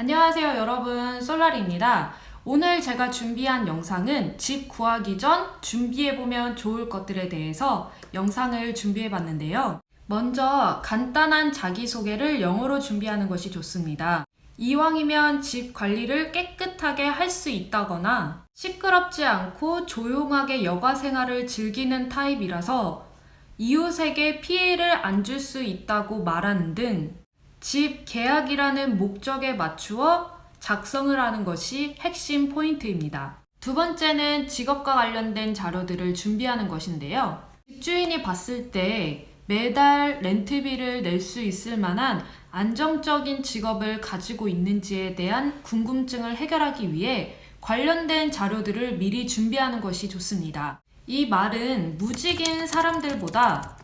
안녕하세요 여러분 솔라리입니다. 오늘 제가 준비한 영상은 집 구하기 전 준비해보면 좋을 것들에 대해서 영상을 준비해봤는데요. 먼저 간단한 자기소개를 영어로 준비하는 것이 좋습니다. 이왕이면 집 관리를 깨끗하게 할 수 있다거나 시끄럽지 않고 조용하게 여가 생활을 즐기는 타입이라서 이웃에게 피해를 안 줄 수 있다고 말하는 등 집 계약이라는 목적에 맞추어 작성을 하는 것이 핵심 포인트입니다. 두 번째는 직업과 관련된 자료들을 준비하는 것인데요. 집주인이 봤을 때 매달 렌트비를 낼 수 있을 만한 안정적인 직업을 가지고 있는지에 대한 궁금증을 해결하기 위해 관련된 자료들을 미리 준비하는 것이 좋습니다. 이 말은 무직인 사람들보다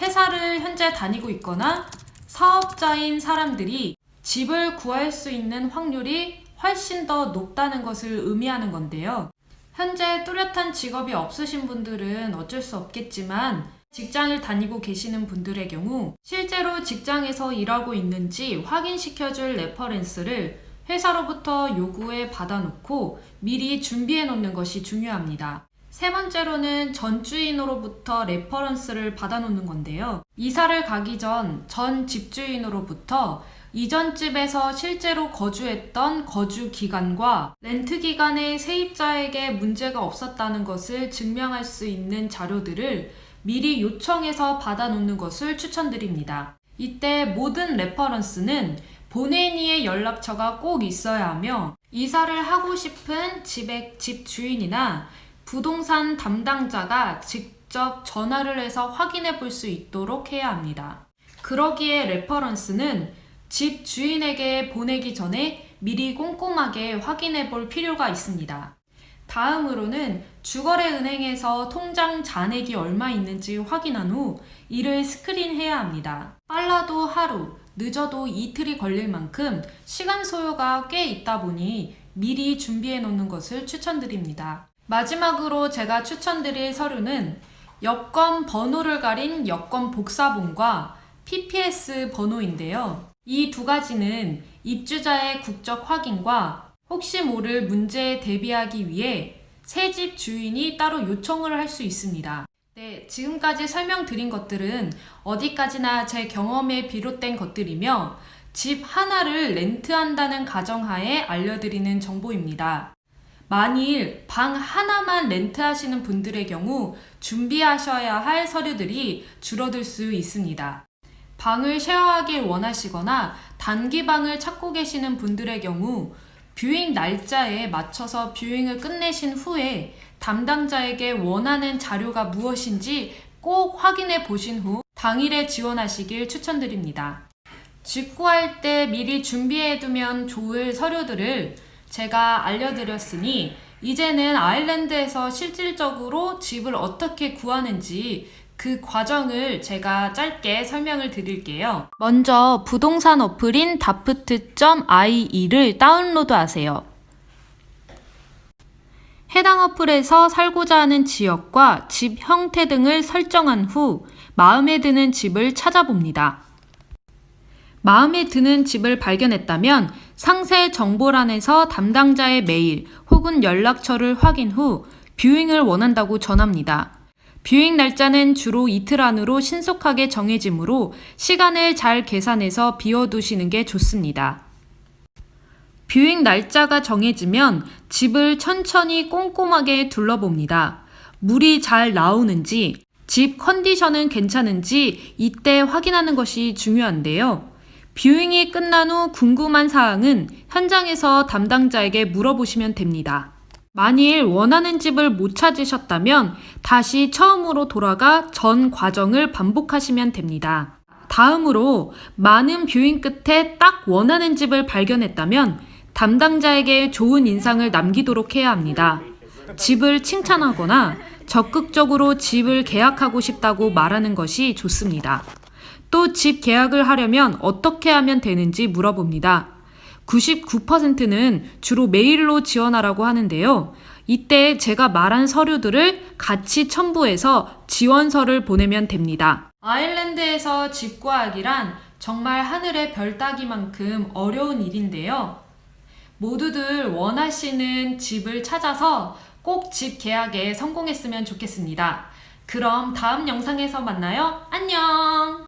회사를 현재 다니고 있거나 사업자인 사람들이 집을 구할 수 있는 확률이 훨씬 더 높다는 것을 의미하는 건데요. 현재 뚜렷한 직업이 없으신 분들은 어쩔 수 없겠지만 직장을 다니고 계시는 분들의 경우 실제로 직장에서 일하고 있는지 확인시켜줄 레퍼런스를 회사로부터 요구해 받아놓고 미리 준비해 놓는 것이 중요합니다. 세 번째로는 전 주인으로부터 레퍼런스를 받아놓는 건데요. 이사를 가기 전 전 집주인으로부터 이전 집에서 실제로 거주했던 거주 기간과 렌트 기간의 세입자에게 문제가 없었다는 것을 증명할 수 있는 자료들을 미리 요청해서 받아놓는 것을 추천드립니다. 이때 모든 레퍼런스는 본인이의 연락처가 꼭 있어야 하며 이사를 하고 싶은 집의 집 주인이나 부동산 담당자가 직접 전화를 해서 확인해 볼 수 있도록 해야 합니다. 그러기에 레퍼런스는 집 주인에게 보내기 전에 미리 꼼꼼하게 확인해 볼 필요가 있습니다. 다음으로는 주거래 은행에서 통장 잔액이 얼마 있는지 확인한 후 이를 스크린해야 합니다. 빨라도 하루, 늦어도 이틀이 걸릴 만큼 시간 소요가 꽤 있다 보니 미리 준비해 놓는 것을 추천드립니다. 마지막으로 제가 추천드릴 서류는 여권 번호를 가린 여권 복사본과 PPS 번호인데요. 이 두 가지는 입주자의 국적 확인과 혹시 모를 문제에 대비하기 위해 새 집 주인이 따로 요청을 할 수 있습니다. 네, 지금까지 설명드린 것들은 어디까지나 제 경험에 비롯된 것들이며 집 하나를 렌트한다는 가정하에 알려드리는 정보입니다. 만일 방 하나만 렌트하시는 분들의 경우 준비하셔야 할 서류들이 줄어들 수 있습니다. 방을 쉐어하길 원하시거나 단기방을 찾고 계시는 분들의 경우 뷰잉 날짜에 맞춰서 뷰잉을 끝내신 후에 담당자에게 원하는 자료가 무엇인지 꼭 확인해 보신 후 당일에 지원하시길 추천드립니다. 직구할 때 미리 준비해 두면 좋을 서류들을 제가 알려드렸으니 이제는 아일랜드에서 실질적으로 집을 어떻게 구하는지 그 과정을 제가 짧게 설명을 드릴게요. 먼저 부동산 어플인 다프트.ie를 다운로드 하세요. 해당 어플에서 살고자 하는 지역과 집 형태 등을 설정한 후 마음에 드는 집을 찾아봅니다. 마음에 드는 집을 발견했다면 상세 정보란에서 담당자의 메일 혹은 연락처를 확인 후 뷰잉을 원한다고 전합니다. 뷰잉 날짜는 주로 이틀 안으로 신속하게 정해지므로 시간을 잘 계산해서 비워두시는 게 좋습니다. 뷰잉 날짜가 정해지면 집을 천천히 꼼꼼하게 둘러봅니다. 물이 잘 나오는지, 집 컨디션은 괜찮은지 이때 확인하는 것이 중요한데요. 뷰잉이 끝난 후 궁금한 사항은 현장에서 담당자에게 물어보시면 됩니다. 만일 원하는 집을 못 찾으셨다면 다시 처음으로 돌아가 전 과정을 반복하시면 됩니다. 다음으로 많은 뷰잉 끝에 딱 원하는 집을 발견했다면 담당자에게 좋은 인상을 남기도록 해야 합니다. 집을 칭찬하거나 적극적으로 집을 계약하고 싶다고 말하는 것이 좋습니다. 또 집 계약을 하려면 어떻게 하면 되는지 물어봅니다. 99%는 주로 메일로 지원하라고 하는데요. 이때 제가 말한 서류들을 같이 첨부해서 지원서를 보내면 됩니다. 아일랜드에서 집 구하기란 정말 하늘의 별 따기만큼 어려운 일인데요. 모두들 원하시는 집을 찾아서 꼭 집 계약에 성공했으면 좋겠습니다. 그럼 다음 영상에서 만나요. 안녕!